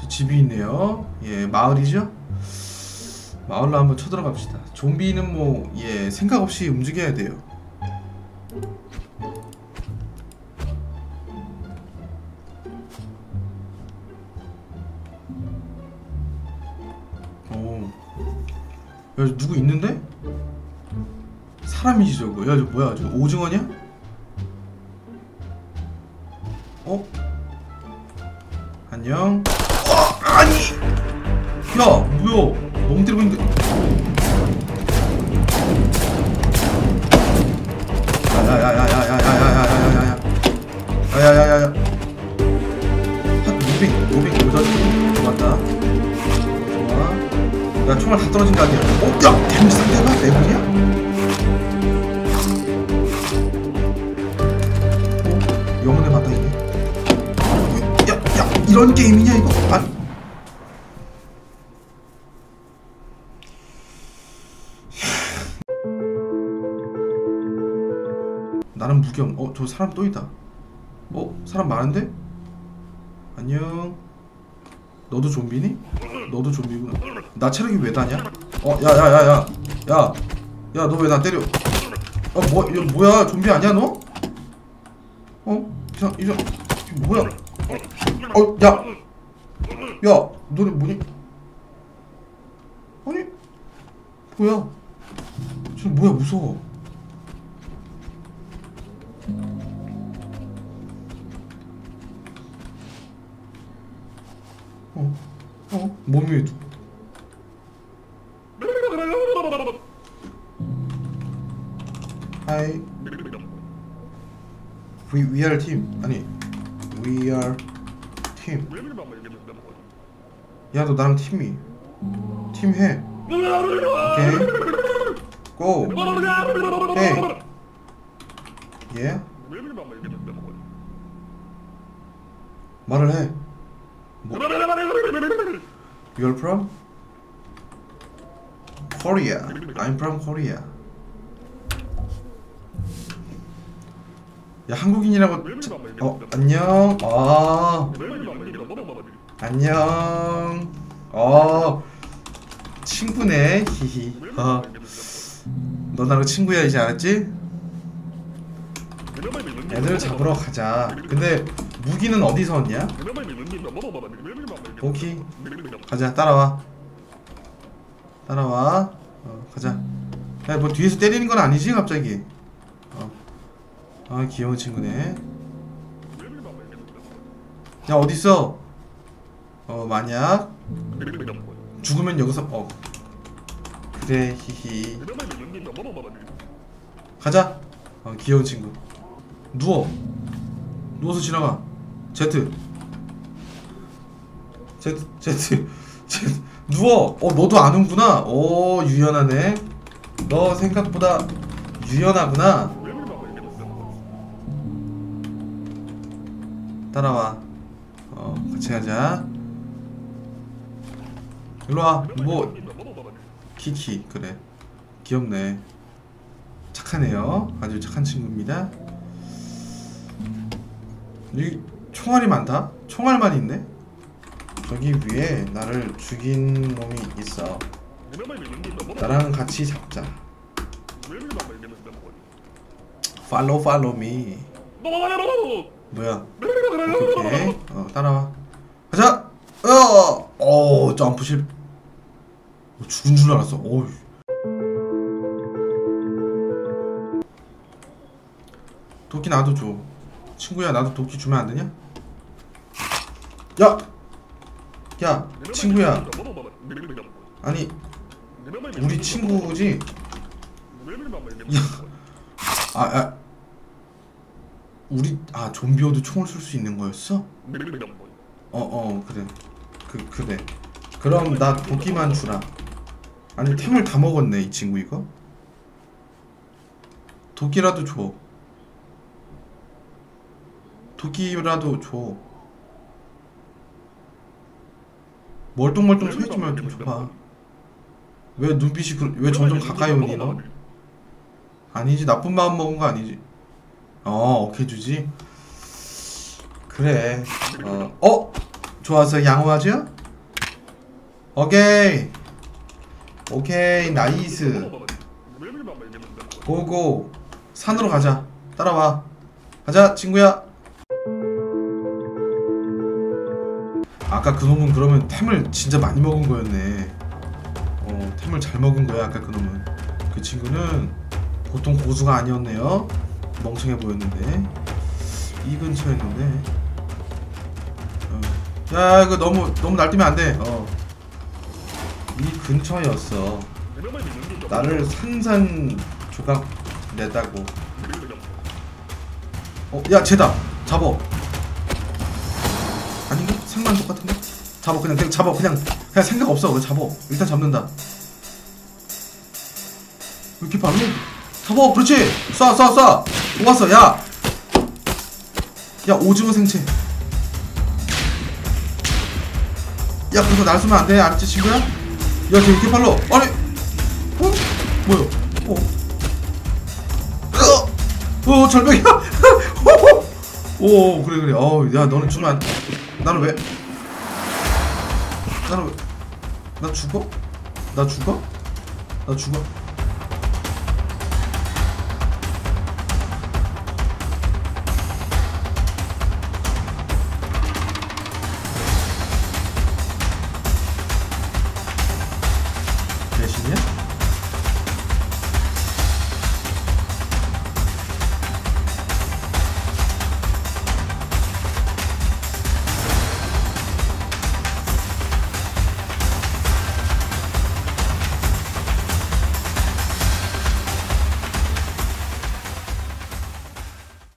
저 집이 있네요. 예, 마을이죠? 마을로 한번 쳐들어갑시다. 좀비는 뭐, 예, 생각 없이 움직여야 돼요. 어. 야, 누구 있는데? 사람이지 저거. 야, 저 뭐야? 저 오징어냐? 어? 안녕. 어, 아니. 야, 뭐야? 너무 때리고 있는데. 야야야야야야야야야야야야야야야야야야. 한 무빙, 무빙 오전 좋았다. 좋아. 야, 총알 다 떨어진 거 아니야? 어, 야, 데미지 상대가 네? 어, 영혼의 바다 이게. 야, 야, 이런 게임이냐 이거? 아. 나는 무겸. 어, 저 사람 또 있다. 어, 사람 많은데? 안녕. 너도 좀비니? 너도 좀비구나. 나 체력이 왜 다냐? 어, 야, 야, 야, 야, 야, 야, 너 왜 나 때려? 어, 뭐, 이거 뭐야? 좀비 아니야, 너? 어, 이상, 이상, 뭐야? 어, 야, 야, 너네 뭐니? 아니, 뭐야? 저 뭐야 무서워? 어, 어, 몸이 두- 하이. We we are team 아니 we are team. 야 너 나랑 팀이 팀 해. 오케이. 고. 오케이. 예. 말을 해. 뭐? You're from Korea. I'm from Korea. 야 한국인이라고 자- 어 안녕 아 안녕. 어 친구네. 히히. 어 너 나랑 친구야 이제 알았지? 애들 잡으러 가자. 근데 무기는 어디서 얻냐? 오케이 가자 따라와. 따라와. 어 가자. 야 뭐 뒤에서 때리는 건 아니지 갑자기? 어. 아 귀여운 친구네. 야 어딨어 어 만약 죽으면 여기서 어. 그래 히히. 가자. 어 귀여운 친구. 누워. 누워서 지나가. 제트 제트 제트 제트 누워. 어 너도 아는구나. 오 유연하네. 너 생각보다 유연하구나. 따라와. 어 같이 가자 일로와. 뭐 키키. 그래. 귀엽네. 착하네요. 아주 착한 친구입니다. 이 총알이 많다? 총알만 있네? 저기 위에 나를 죽인 놈이 있어. 나랑 같이 잡자. 팔로우 팔로우 미 뭐야 오케이. 어 따라와. 가자! 어, 어 점프 실. 어, 죽은 줄 알았어. 어이 도끼 나도 줘. 친구야 나도 도끼 주면 안 되냐? 야! 야 친구야. 아니 우리 친구지? 아, 아. 우리 아 좀비어도 총을 쏠 수 있는 거였어? 어 어 그래. 그 그래. 그럼 나 도끼만 주라 아니 템을 다 먹었네 이 친구 이거? 도끼라도 줘. 도끼라도 줘. 멀뚱멀뚱 서 있지 말고 좀 줘봐 왜 눈빛이 그, 왜 점점 가까이 오니 너? 아니지 나쁜 마음 먹은 거 아니지. 어 오케이 주지. 그래. 어, 어? 좋아서 양호하죠? 오케이 오케이 나이스. 고고 산으로 가자. 따라와. 가자 친구야. 아까 그놈은 그러면 템을 진짜 많이 먹은 거였네. 어 템을 잘 먹은 거야 아까 그놈은. 그 친구는 보통 고수가 아니었네요. 멍청해 보였는데. 이 근처였는데. 어. 야 이거 너무 너무 날뛰면 안돼. 어. 이 근처였어 나를 산산 조각 내다고 어, 야, 쟤다. 잡어. 아닌가? 생만 똑같은데? 잡어, 그냥, 그냥 잡어, 그냥, 그냥 생각 없어. 그냥 잡어. 일단 잡는다. 왜 이렇게 빨라? 잡어, 그렇지! 쏴, 쏴, 쏴! 모았어, 야! 야, 오징어 생채. 야, 그거 날 쏘면 안 돼. 알았지, 친구야? 야, 쟤 이렇게 빨라. 아니! 어? 뭐야? 어? 어, 어 절벽이야. 오, 그래 그래. 어, 야, 너는 주면 안. 나는 왜? 나는 왜? 나 죽어? 나 죽어? 나 죽어?